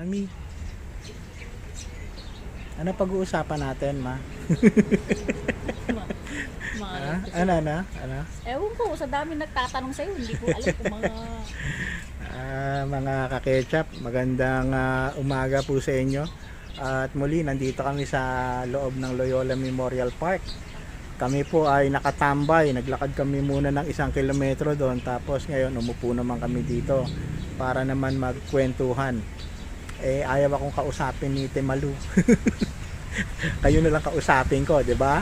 Mami. Ano pag-uusapan natin, ma? Mga, Ha? Ano, ano? Ano? ewan ko, sa dami nagtatanong sa'yo, hindi ko alam kung mga... Ah, mga kaketchup, magandang ah, umaga po sa inyo. At muli, nandito kami sa loob ng Loyola Memorial Park. Kami po ay nakatambay, naglakad kami muna ng isang kilometro doon. Tapos ngayon, umupo naman kami dito para naman magkwentuhan. Eh, ayaw akong kausapin ni Temalu. Kayo na lang kausapin ko, di ba?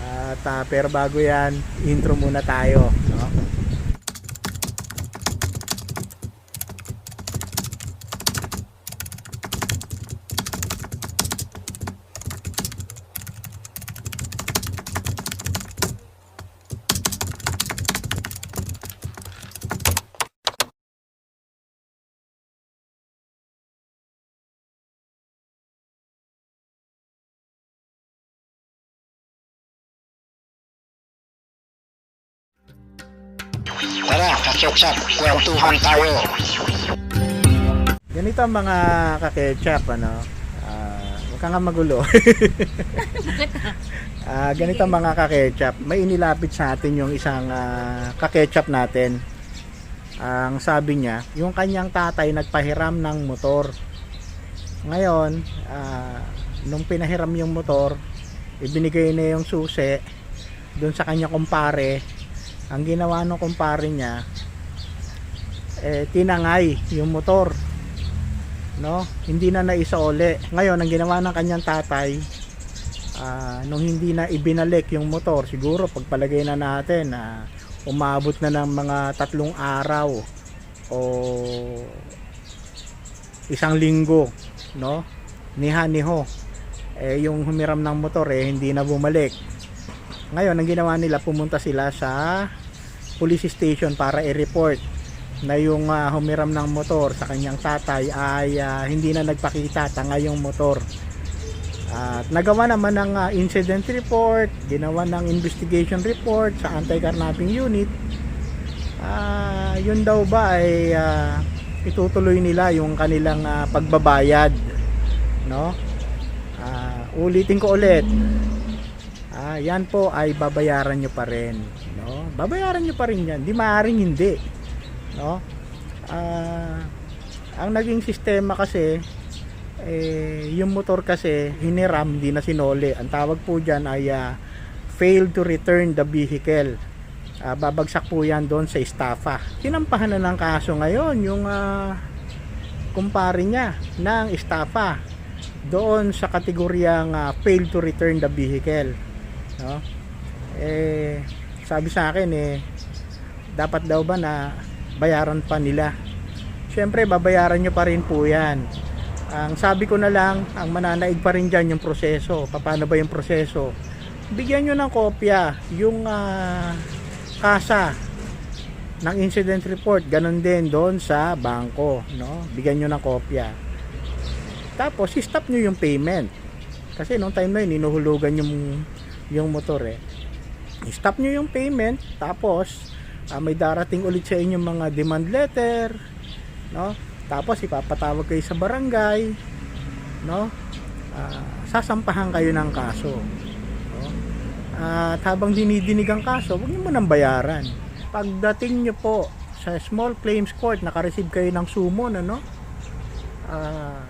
At ah, pero bago yan, intro muna tayo. No? Tara, kaketchup, kwentuhan tayo. Ganito ang mga kaketchup, ano. ah huwag ka nga magulo. Ah, ganito ang mga kaketchup. May inilapit sa atin yung isang ah, kaketchup natin. Ang sabi niya, yung kanyang tatay nagpahiram ng motor. Ngayon, ah, nung pinahiram yung motor, ibinigay na yung susi doon sa kanya kumpare. Ang ginawa ng kumpare niya, eh, tinangay yung motor no? Hindi na naisole ngayon ang ginawa ng kanyang tatay ah, nung hindi na ibinalik yung motor siguro pagpalagay na natin na umabot na ng mga tatlong araw o isang linggo no? Niha niho eh yung humiram ng motor eh hindi na bumalik. Ngayon ang ginawa nila pumunta sila sa police station para i-report na yung ah, humiram ng motor sa kanyang tatay ay ah, hindi na nagpakita tanga yung motor. At nagawa naman ng ah, incident report ginawa ng investigation report sa anti-carnapping unit. Ah, yun daw ba ay ah, itutuloy nila yung kanilang ah, pagbabayad no? Ah, ulitin ko ulit. Ah, yan po ay babayaran nyo pa rin? Babayaran nyo pa rin yan. Di maaaring hindi, no? Ah, ang naging sistema kasi eh, yung motor kasi hiniram, hindi na sinole. Ang tawag po diyan ay ah, failed to return the vehicle. Ah, babagsak po yan doon sa estafa. Tinampahan na ng kaso ngayon yung ah, kumpare niya ng estafa doon sa kategoryang ah, failed to return the vehicle no? Eh, sabi sa akin eh, dapat daw ba na bayaran pa nila? Siyempre, babayaran nyo pa rin po yan. Ang sabi ko na lang, ang mananaig pa rin dyan yung proseso. Paano ba yung proseso? Bigyan nyo ng kopya yung ah, kasa ng incident report. Ganon din doon sa bangko. No? Bigyan nyo ng kopya. Tapos, stop nyo yung payment. Kasi nung time na yun, inuhulugan yung yung motor eh. I-stop nyo yung payment, tapos ah, may darating ulit sa inyo mga demand letter, no? Tapos ipapatawag kayo sa barangay, no? Ah, sasampahan kayo ng kaso. No? At habang dinidinig ang kaso, huwag nyo munang bayaran. Pagdating nyo po sa small claims court, nakareceive kayo ng summon, ano? Ah,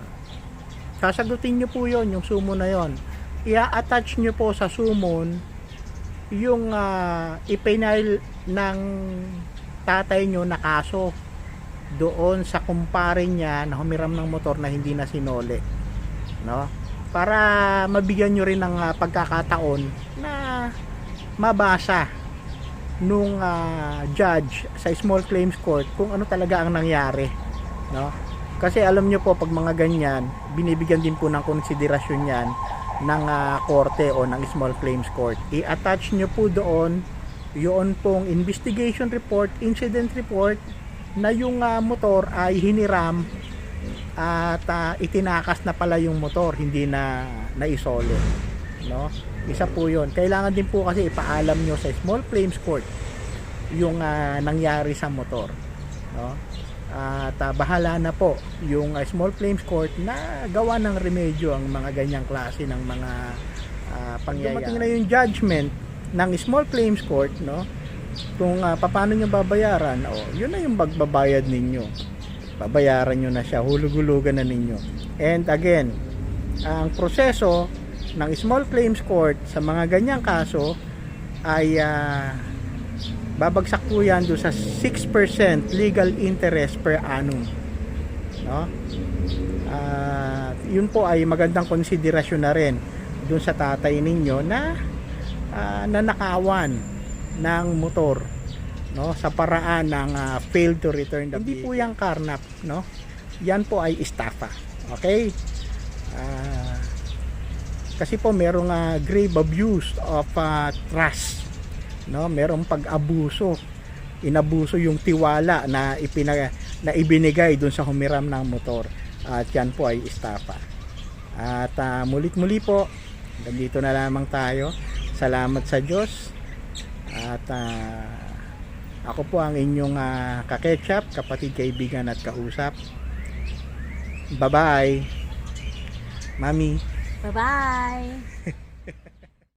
sasagutin nyo po yon yung summon na yon i-attach nyo po sa summon yung uh, ipinail ng tatay nyo na kaso doon sa kumpare niya na humiram ng motor na hindi na sinole no? Para mabigyan nyo rin ng ah, pagkakataon na mabasa nung ah, judge sa small claims court kung ano talaga ang nangyari no? Kasi alam nyo po pag mga ganyan binibigyan din po ng konsiderasyon yan ng ah, korte o ng small claims court. I-attach nyo po doon yun pong investigation report, incident report na yung ah, motor ay hiniram at ah, itinakas na pala yung motor, hindi na naisole. No? Isa po yun. Kailangan din po kasi ipaalam nyo sa small claims court yung ah, nangyari sa motor. No? Ah, bahala na po yung ah, small claims court na gawa ng remedyo ang mga ganyang klase ng mga uh, pangyayari. Dumating na yung judgment ng small claims court, no? Kung uh, paano nyo babayaran, oh, yun na yung magbabayad ninyo. Babayaran nyo na siya, hulug-hulugan na ninyo. And again, ang proseso ng small claims court sa mga ganyang kaso ay ah, babagsak po yan doon sa 6% legal interest per annum. No? At yun po ay magandang konsiderasyon na rin doon sa tatay ninyo na ah, nanakawan ng motor no? Sa paraan ng ah, failed to return the hindi po yung karnap no? Yan po ay estafa okay? Ah, kasi po merong ah, grave abuse of ah, trust no merong pag-abuso. Inabuso yung tiwala na ipina, na ibinigay dun sa humiram ng motor. At yan po ay estafa at ah, mulit-muli po nandito na lamang tayo. Salamat sa Diyos. At ah, ako po ang inyong uh, kaketchup kapatid kaibigan at kausap. Bye bye mami. Bye-bye!